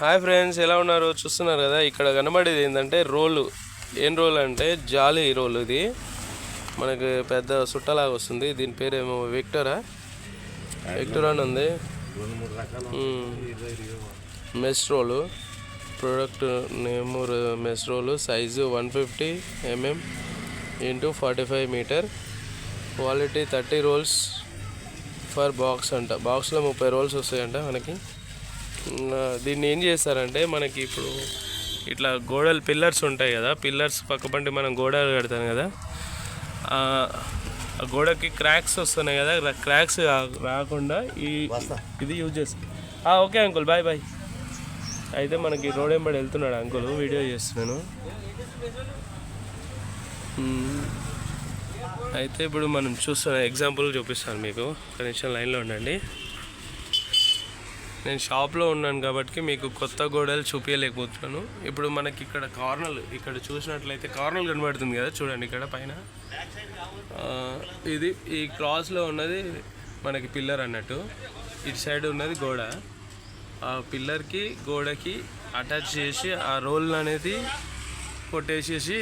Hi friends ఎలా ఉన్నారు? చూస్తున్నారు కదా ఇక్కడ కనబడేది ఏంటంటే రోలు. ఏం రోల్ అంటే జాలి రోల్ ఇది. మనకు పెద్ద సుట్టలాగా వస్తుంది. దీని పేరేమో విక్టరా. విక్టర్ అని ఉంది. Mesh roll. Product name mesh roll. Size one fifty mm into forty five metre. Quality thirty rolls for box అంట. బాక్స్లో ముప్పై రోల్స్ వస్తాయంట మనకి. దీన్ని ఏం చేస్తారంటే మనకి ఇప్పుడు ఇట్లా గోడలు పిల్లర్స్ ఉంటాయి కదా పిల్లర్స్ పక్కపంటి మనం గోడలు కడతాం కదా ఆ గోడకి క్రాక్స్ వస్తున్నాయి కదా క్రాక్స్ రాకుండా ఈ ఇది యూజ్ చేస్తాం. Okay uncle bye bye. అయితే మనకి రోడ్ ఎంబడి వెళ్తున్నాడు అంకుల్ వీడియో చేస్తున్నాను. అయితే ఇప్పుడు మనం చూస్తున్న ఎగ్జాంపుల్ చూపిస్తాను మీకు కనీసం లైన్లో ఉండండి. నేను షాప్లో ఉన్నాను కాబట్టి మీకు కొత్త గోడలు చూపించలేకపోతున్నాను ఇప్పుడు మనకి ఇక్కడ కార్నర్ ఇక్కడ చూసినట్లయితే కార్నర్ కనబడుతుంది కదా చూడండి ఇక్కడ పైన. ఇది ఈ క్రాస్లో ఉన్నది మనకి పిల్లర్ అన్నట్టు. ఇటు సైడ్ ఉన్నది గోడ. ఆ పిల్లర్కి గోడకి అటాచ్ చేసి ఆ రోల్ అనేది కొట్టేసేసి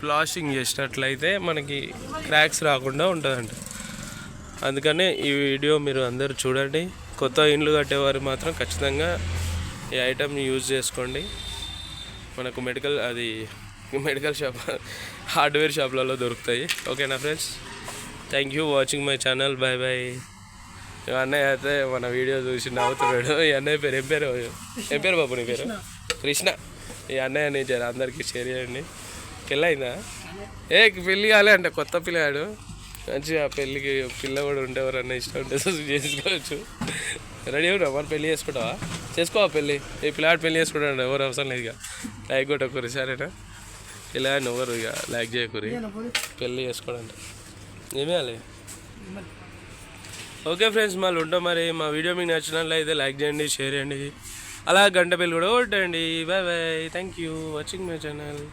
ప్లాస్టింగ్ చేసినట్లయితే మనకి క్రాక్స్ రాకుండా ఉంటుందంట. అందుకనే ఈ వీడియో మీరు అందరూ చూడండి. కొత్త ఇండ్లు కట్టేవారు మాత్రం ఖచ్చితంగా ఈ ఐటమ్ యూజ్ చేసుకోండి. మనకు మెడికల్ అది మెడికల్ షాప్ హార్డ్వేర్ షాప్లలో దొరుకుతాయి. ఓకేనా friends thank you watching my channel bye bye అన్నయ్య అయితే మన వీడియో చూసి నవ్వుతున్నాడు. ఈ అన్నయ్య పేరు ఏం పేరు? ఏం పేరు బాబు నీ పేరు? కృష్ణ. ఈ అన్నయ్యని జర అందరికీ షేర్ చేయండి. పెళ్ళయిందా? ఏ పెళ్ళి కాలే అంటే కొత్త పిల్లగాడు మంచిగా పెళ్ళికి పిల్ల కూడా ఉంటే ఎవరన్నా ఇష్టం ఉంటే చేసుకోవచ్చు. రెడీ అవునా మరి పెళ్ళి చేసుకుంటావా? చేసుకోవా పెళ్ళి? ఈ పిల్లాడు పెళ్ళి చేసుకుంటాడు ఎవరు అవసరం లేదు ఇక. లైక్ కొట్టకూరి సరేనా? పిల్లాడిని ఎవరు ఇక లైక్ చేయకూరి పెళ్ళి చేసుకోడంటే ఏమేయాలి? ఓకే ఫ్రెండ్స్ మళ్ళీ ఉంటాం మరి. మా వీడియో మీకు నచ్చినట్లయితే లైక్ చేయండి షేర్ చేయండి. అలా గంట బిల్ కూడా కొట్టండి. Bye bye thank you watching my channel